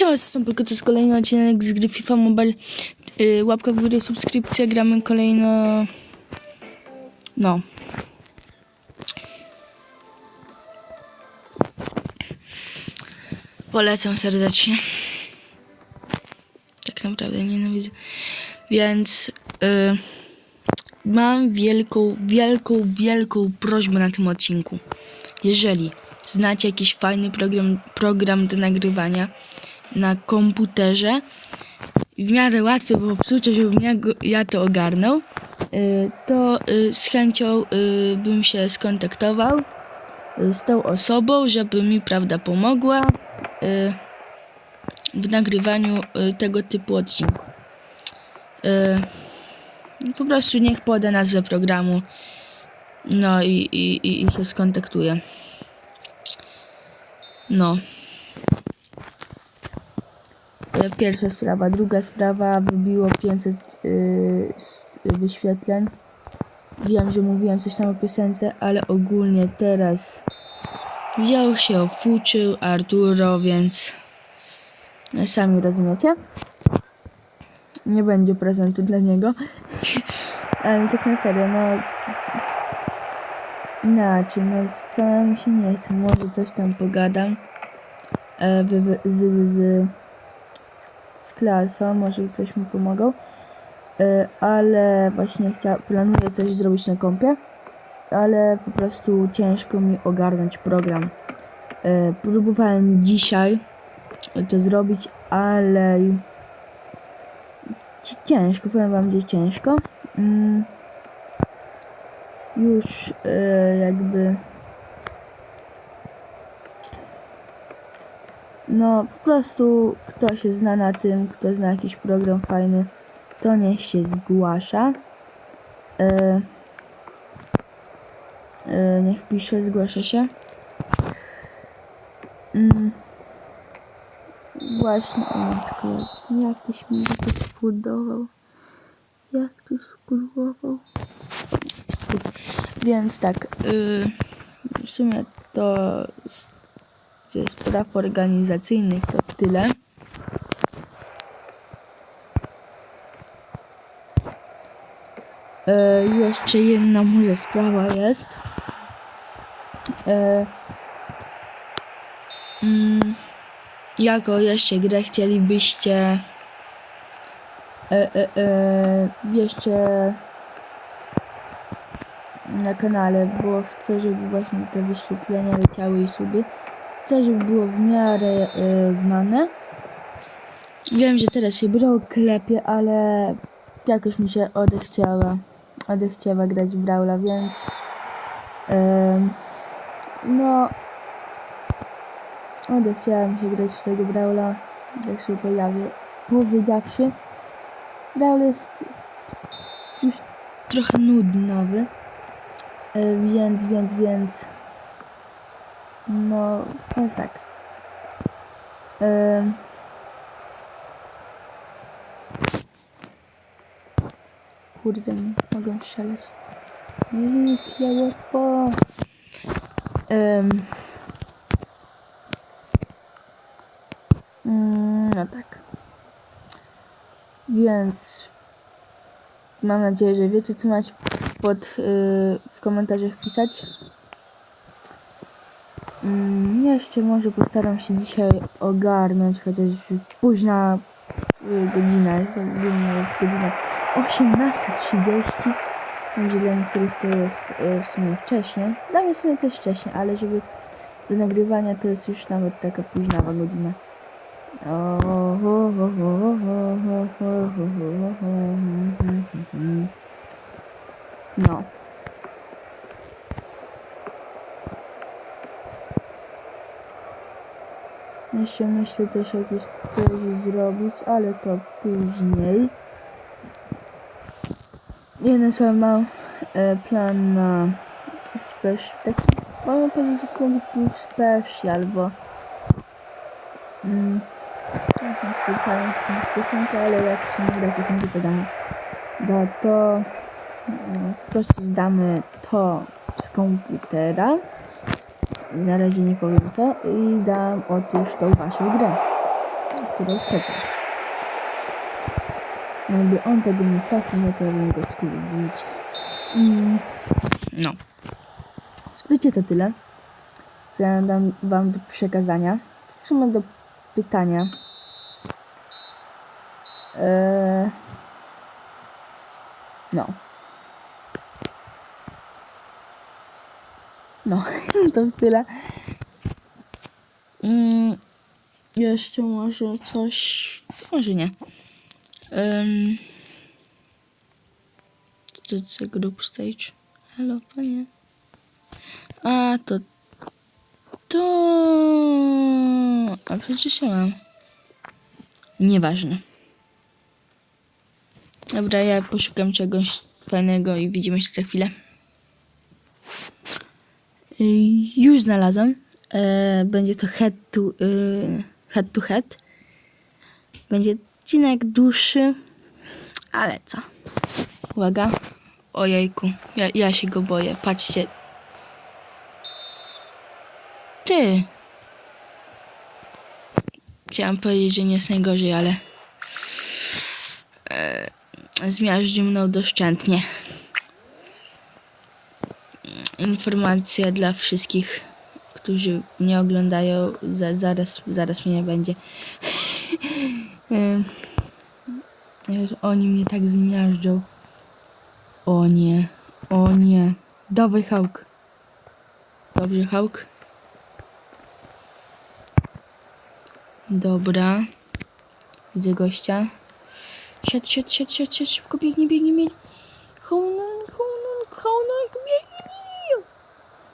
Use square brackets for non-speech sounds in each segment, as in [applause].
Witam was, jestem tylko to jest kolejny odcinek z gry FIFA Mobile. Yy, łapka w górę, subskrypcja, gramy kolejno... No. Polecam serdecznie. Tak naprawdę nienawidzę. Więc yy, mam wielką, wielką, wielką prośbę na tym odcinku. Jeżeli znacie jakiś fajny program, program do nagrywania na komputerze, w miarę łatwy, bo popsucie, żebym ja, go, ja to ogarnął, y, to y, z chęcią y, bym się skontaktował z tą osobą, żeby mi, prawda, pomogła w nagrywaniu tego typu odcinków. Po prostu niech poda nazwę programu, no i, i, i, i się skontaktuje. No. E, Pierwsza sprawa. Druga sprawa. Wybiło 500 yy, wyświetleń. Wiem, że mówiłem coś tam o piosence, ale ogólnie teraz wziął się, ofuczył Arturo, więc no, sami rozumiecie. Nie będzie prezentu dla niego. [laughs] ale tak na serio, no Inaczej, no wcale mi się nie chce, może coś tam pogadam e, z, z, z, klasą, może coś mi pomogą, e, ale właśnie chcia, planuję coś zrobić na kompie, ale po prostu ciężko mi ogarnąć program. E, próbowałem dzisiaj to zrobić, ale ci- ciężko, powiem wam, że ciężko. Mm już e, jakby no po prostu kto się zna na tym, kto zna jakiś program fajny, to niech się zgłasza. E, e, niech pisze, zgłasza się. Mm. Właśnie, o matko, jak ty śmiech to spudował. Jak to. Wstyd. Więc tak, yy, w sumie to ze spraw organizacyjnych to tyle. Yy, jeszcze jedna może sprawa jest. Yy, mm, jaką jeszcze grę chcielibyście e, e, e, jeszcze na kanale, bo chcę, żeby właśnie te wyświetlenia leciały i suby. Żeby było w miarę e, znane. Wiem, że teraz się brał klepie, ale jakoś mi się odechciała, odechciała grać w Brawla, więc em, no odechciała mi się grać w tego Brawla, tak sobie pojawię, powiedziawszy. Brawl jest już trochę nudnowy. E, więc, więc, więc. No, jest tak. Em. Kurde, mogę strzelać. Nikt, ja łatwo. Em. Mm, no tak. Więc mam nadzieję, że wiecie co macie pod, y, w komentarzach pisać. Mm, jeszcze może postaram się dzisiaj ogarnąć, chociaż późna y, godzina jest, ogólnie jest godzina 18.30. Wiem, że dla niektórych to jest y, w sumie wcześnie. Dla mnie w sumie też wcześnie, ale żeby do nagrywania to jest już nawet taka późnawa godzina. O, Jeszcze myślę też jakieś coś zrobić, ale to później. Jeden sobie mam e, plan na special, taki, można powiedzieć, to pół special, bo mm, specjalnie z tym piosenkę, ale jak się nie da piosenki, to dam da to no, po prostu zdamy to z komputera. Na razie nie powiem co i dam otóż tą waszą grę. którą chcecie. Jakby on tego nie trafił, no to ja bym go skurwić. Mm. No. Skrócie to tyle, co ja dam wam do przekazania. W sumie do pytania. Eee... No. No, [laughs] to tyle. Mm, jeszcze może coś. Może nie. Um, to co group stage? Halo, panie. A, to. To. A przecież ja mam. Nieważne. Dobra, ja poszukam czegoś fajnego i widzimy się za chwilę. Y, Już znalazłem. E, Będzie to head to, y, head to head. Będzie odcinek dłuższy, ale co? Uwaga. Ojejku, ja, ja się go boję. Patrzcie. Ty. Chciałam powiedzieć, że nie jest najgorzej, ale e, zmiażdżył mną doszczętnie. Informacja dla wszystkich, którzy mnie oglądają. Za, zaraz, zaraz mnie nie będzie. Oni mnie tak zmiażdżą. O nie, o nie. Dawaj, Hałk. Dobrze, Hałk. Dobra. Widzę gościa. Siad, siad, siad, siad, siad, szybko biegnie, biegnie, biegnie. Honan, honan, honan, biegnie.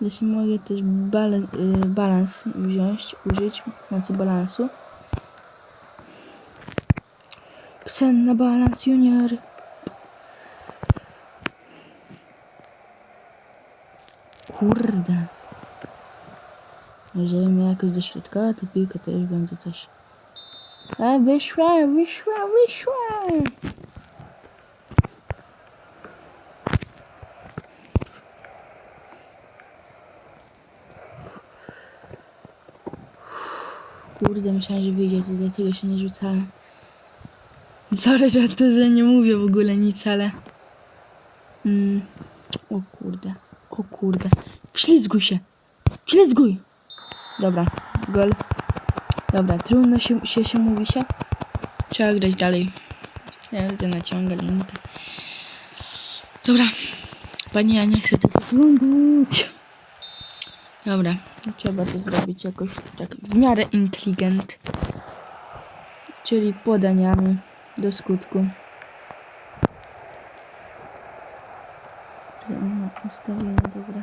Jeśli mogę też y, balans wziąć, użyć mocy balansu. Sen na balans junior. Kurde. Jeżeli mnie jakoś do środka, to piłka już będzie coś. A wyszła, wyszła, wyszła. Kurde, myślałem, że wyjdzie, to dlatego się nie rzucałem. Sorry, że to, że nie mówię w ogóle nic, ale... Mm. O kurde, o kurde. Ślizguj się! Ślizguj! Dobra, gol. Dobra, trudno się, się, się mówi się. Trzeba grać dalej. Ja będę naciągał linkę. Dobra. Panie, ja nie chcę tego oglądać. Dobra, trzeba to zrobić jakoś tak w miarę inteligent. Czyli podaniami do skutku. Ustawienie, dobra.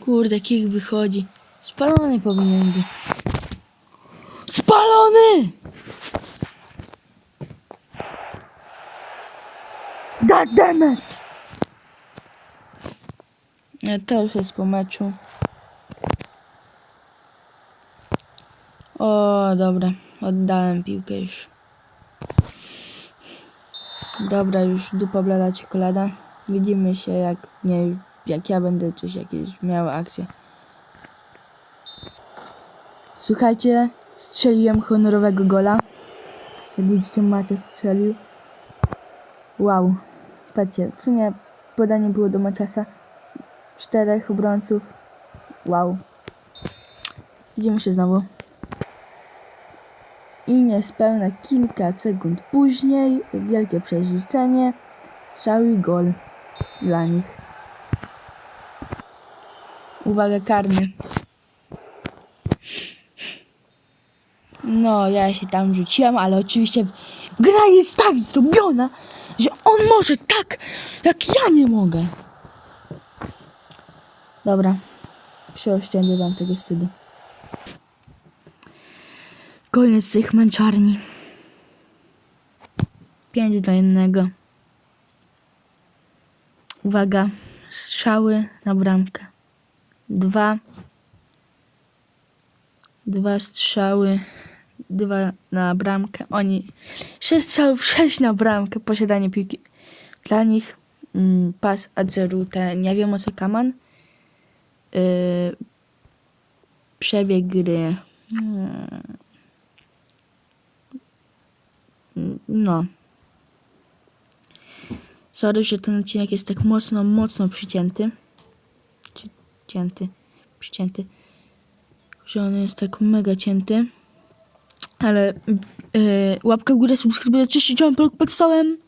Kurde, kick wychodzi. Spalony powinien być. Spalony! God damn it! Nie, to już jest po meczu. O, dobra. Oddałem piłkę już. Dobra, już dupa blada czekolada. Widzimy się jak nie, jak ja będę coś jakieś miał akcję. Słuchajcie, strzeliłem honorowego gola. Jak widzicie, Macie strzelił. Wow. Patrzcie, w sumie podanie było do Maciasa. Czterech obrońców. Wow. Widzimy się znowu. I niespełna kilka sekund później wielkie przerzucenie, strzał i gol dla nich. Uwaga, karny. No, ja się tam rzuciłem, ale oczywiście gra jest tak zrobiona, że on może tak, jak ja nie mogę. Dobra, przeoszczędzę wam tego wstydu. Koniec tych męczarni. 5 do 1. Uwaga, strzały na bramkę. Dwa. Dwa strzały. Dwa na bramkę. Oni. Sześć strzałów, sześć na bramkę. Posiadanie piłki. Dla nich mm, pas Adzeru, te nie wiem o co Kaman. Yy, przebieg gry. Hmm. No. Sorry, że ten odcinek jest tak mocno, mocno przycięty. Ci- Cięty. Przycięty. Że on jest tak mega cięty. Ale yy, łapka w górę, subskrypcja, czyścić pod stołem.